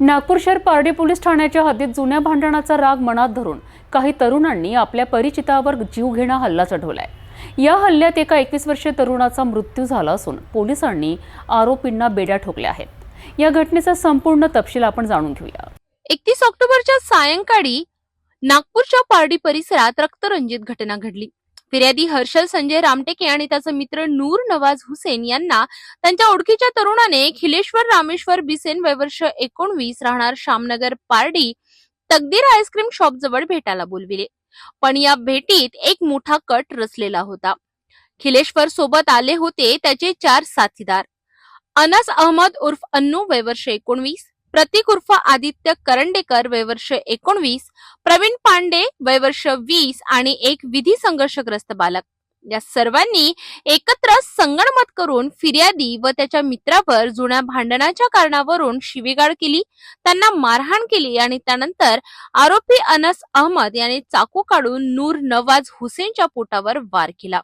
नागपूर शहर पारडी पोलीस ठाण्याच्या हद्दीत जुन्या भांडणाचा राग मनात धरून काही तरुणांनी आपल्या परिचितावर जीवघेणा हल्ला चढवलाय या हल्ल्यात एका एकवीस वर्षीय तरुणाचा मृत्यू झाला असून पोलिसांनी आरोपींना बेड्या ठोकल्या आहेत. या घटनेचा संपूर्ण तपशील आपण जाणून घेऊया. एकतीस ऑक्टोबरच्या सायंकाळी नागपूरच्या पारडी परिसरात रक्तरंजित घटना घडली. फिर्यादी हर्षल संजय रामटेके आणि त्याचा मित्र नूर नवाज हुसेन यांना त्यांच्या ओळखीच्या तरुणाने खिलेश्वर रामेश्वर बिसेन वयवर्ष एकोणवीस राहणार श्यामनगर पारडी तकदीर आईस्क्रीम शॉप जवळ भेटायला बोलविले. पण या भेटीत एक मोठा कट रचलेला होता. खिलेश्वर सोबत आले होते त्याचे चार साथीदार. अनस अहमद उर्फ अन्नू वयवर्ष एकोणवीस प्रतीक उर्फ आदित्य करंडेकर वयवर्ष एकोणवीस प्रवीण पांडे वयवर्ष वीस आणि एक विधी संघर्षग्रस्त बालक. या सर्वांनी एकत्र संगणमत करून फिर्यादी व त्याच्या मित्रावर जुन्या भांडणाच्या कारणावरून शिवीगाळ केली त्यांना मारहाण केली आणि त्यानंतर आरोपी अनस अहमद याने चाकू काढून नूर नवाज हुसेनच्या पोटावर वार केला.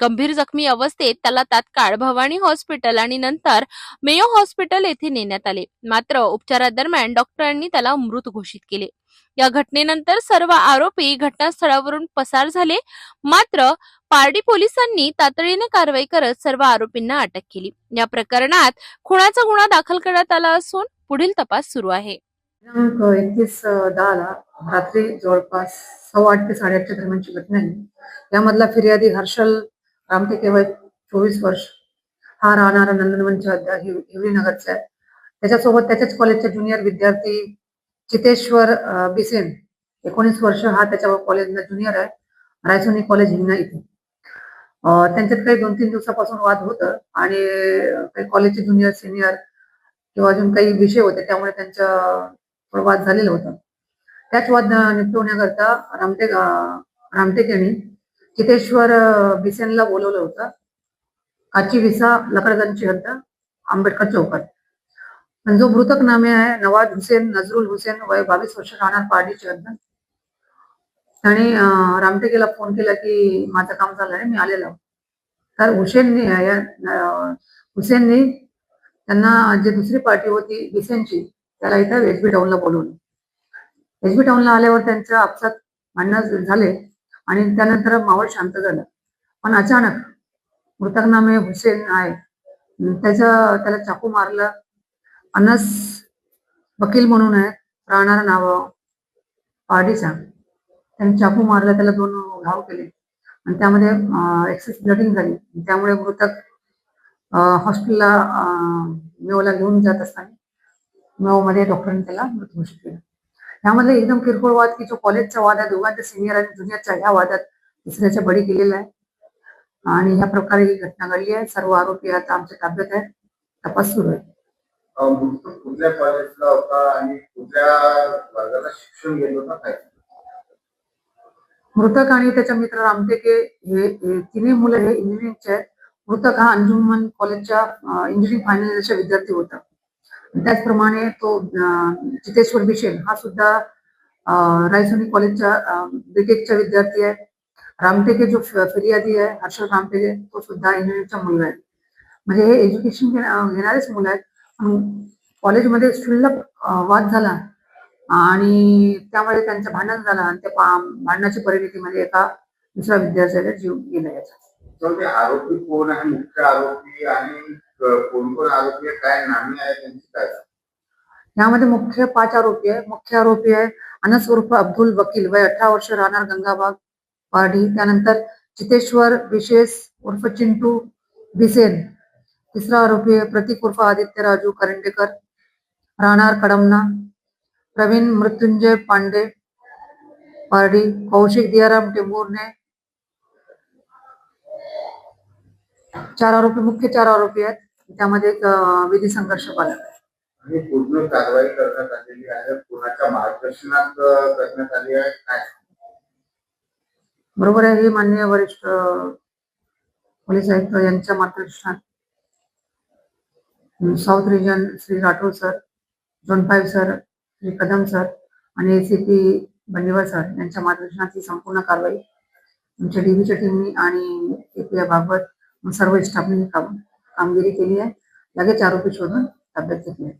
गंभीर जखमी अवस्थेत त्याला तात्काळ भवानी हॉस्पिटल आणि नंतर मेयो हॉस्पिटल येथे नेण्यात आले. मात्र उपचारादरम्यान डॉक्टरांनी त्याला मृत घोषित केले. या घटनेनंतर सर्व आरोपी घटनास्थळावरून पसार झाले. मात्र पारडी पोलिसांनी तातडीने कारवाई करत सर्व आरोपींना अटक केली. या प्रकरणात खुनाचा गुन्हा दाखल करण्यात आला असून पुढील तपास सुरू आहे. दिनांक एकतीस दहाला रात्री जवळपास सव्वा आठ ते साडेआठच्या दरम्यानची घटना आहे. यामधला फिर्यादी हर्षल राम ते केवळ चोवीस वर्ष हा राहणारा नंदनवनच्या हिवरी नगरचा आहे. त्याच्यासोबत त्याच्याच कॉलेजचे ज्युनियर विद्यार्थी चितेश्वर बिसेन एकोणीस वर्ष हा त्याच्या कॉलेजला ज्युनियर आहे. रायसोनी कॉलेज हिंगणा इथे. त्यांच्यात काही दोन तीन दिवसापासून वाद होतं आणि काही कॉलेजचे ज्युनियर सिनियर किंवा अजून काही विषय होते त्यामुळे त्यांच्या थोडं वाद झालेलं होतं. त्याच वाद निपटवण्याकरता रामटेक रामटेक यांनी चितेश्वर विसेनला बिसेनला बोलवलं होतं. काची विसा लकडगंजची हद्द आंबेडकर चौकात पण जो मृतक नामे आहे नवाज हुसेन नजरुल हुसेन वय बावीस वर्ष राहणार पार्टीची हद्द. त्याने रामटेकेला फोन केला की माझं काम झालं आहे मी आलेलो. तर हुसेननी या- हुसेननी त्यांना जी दुसरी पार्टी होती बिसेनची त्याला इथं एसबी टाऊनला बोलवलं. एसबी टाऊनला आल्यावर त्यांच्या आपसात भांडणं झाले. आणि त्यानंतर मावळ शांत झालं. पण अचानक मृतक नामे हुसेन आहे त्याचं त्याला चाकू मारलं. अनस वकील म्हणून आहे राहणारा नाव पार्टीचा. त्यांनी चाकू मारलं त्याला दोन घाव केले. आणि त्यामध्ये एक्सेस ब्लडिंग झाली. त्यामुळे मृतक हॉस्पिटलला मेवला घेऊन जात असताना मेवमध्ये डॉक्टरांनी त्याला मृत घोषित केलं. यामध्ये एकदम किरकोळ वाद की जो कॉलेजचा वाद आहे दोघांच्या सिनियर आणि ज्युनियरच्या ह्या वादात दुसऱ्याच्या बळी गेलेला आहे. आणि ह्या प्रकारे ही घटना घडली आहे. सर्व आरोपी आता आमच्या ताब्यात आहेत. तपास सुरू आहे. अं, मृत्यू कुठल्या कॉलेजला होता आणि कुठल्या वर्गाला शिक्षण घेत होता काय मृतक आणि त्याचा मित्र रामटेके हे हे तिन्ही मुलं हे इंजिनिअरिंगचे आहेत. मृतक हा अंजुमन कॉलेजच्या इंजिनिअरिंग फायनल विद्यार्थी होता. त्याचप्रमाणे तो चितेश्वर बिशेल हा सुद्धा रायसोनी कॉलेजच्या बीटेकचा विद्यार्थी आहे. रामटेके जो फिर्यादी आहे हर्षल रामटेके तो सुद्धा इंजिनिअरिंगचा मुलगा आहे. म्हणजे हे एज्युकेशन घेणारेच मुलं आहेत. कॉलेजमध्ये क्षुल्लक वाद झाला. आणि त्यामुळे त्यांचं भांडण झालं आणि त्या भांडणाच्या परिणतीमध्ये म्हणजे एका दुसऱ्या विद्यार्थ्याचा जीव गेला याचा. आरोपी कोण आहे मुख्य आरोपी आणि कोण कोण आरोपी आहे काय नामी आहे त्यांची काय यामध्ये मुख्य पाच आरोपी आहे. मुख्य आरोपी आहे अनस उर्फ अब्दुल वकील. वय अठरा वर्ष राहणार गंगाबाग पारडी त्यानंतर चितेश्वर विशेष उर्फ चिंटू बिसेन. तिसरा आरोपी आहे प्रतीक उर्फ आदित्य राजू करंडेकर. राहणार कडमना प्रवीण मृत्युंजय पांडे पारडी कौशिक दियाराम टेंभुर्णे चार आरोपी मुख्य चार आरोपी आहेत. त्यामध्ये एक विधी संघर्ष पालक आहे आणि पूर्ण कारवाई करण्यात आलेली आहे कोणाच्या मार्गदर्शनात करण्यात आली आहे काय? बरोबर आहे हे माननीय वरिष्ठ पोलीस आयुक्त यांच्या मार्गदर्शनात. South region Shri Rathod sir zone five sir Shri Kadam sir आणि एसीपी बंडीवाल सर यांच्या मार्गदर्शनात ही संपूर्ण कारवाई आमच्या डीबीच्या टीमनी आणि एपीआय भागवत सर्व स्टाफने काम कामगिरी केली आहे. लगेच आरोपी शोधून ताब्यात घेतले आहे.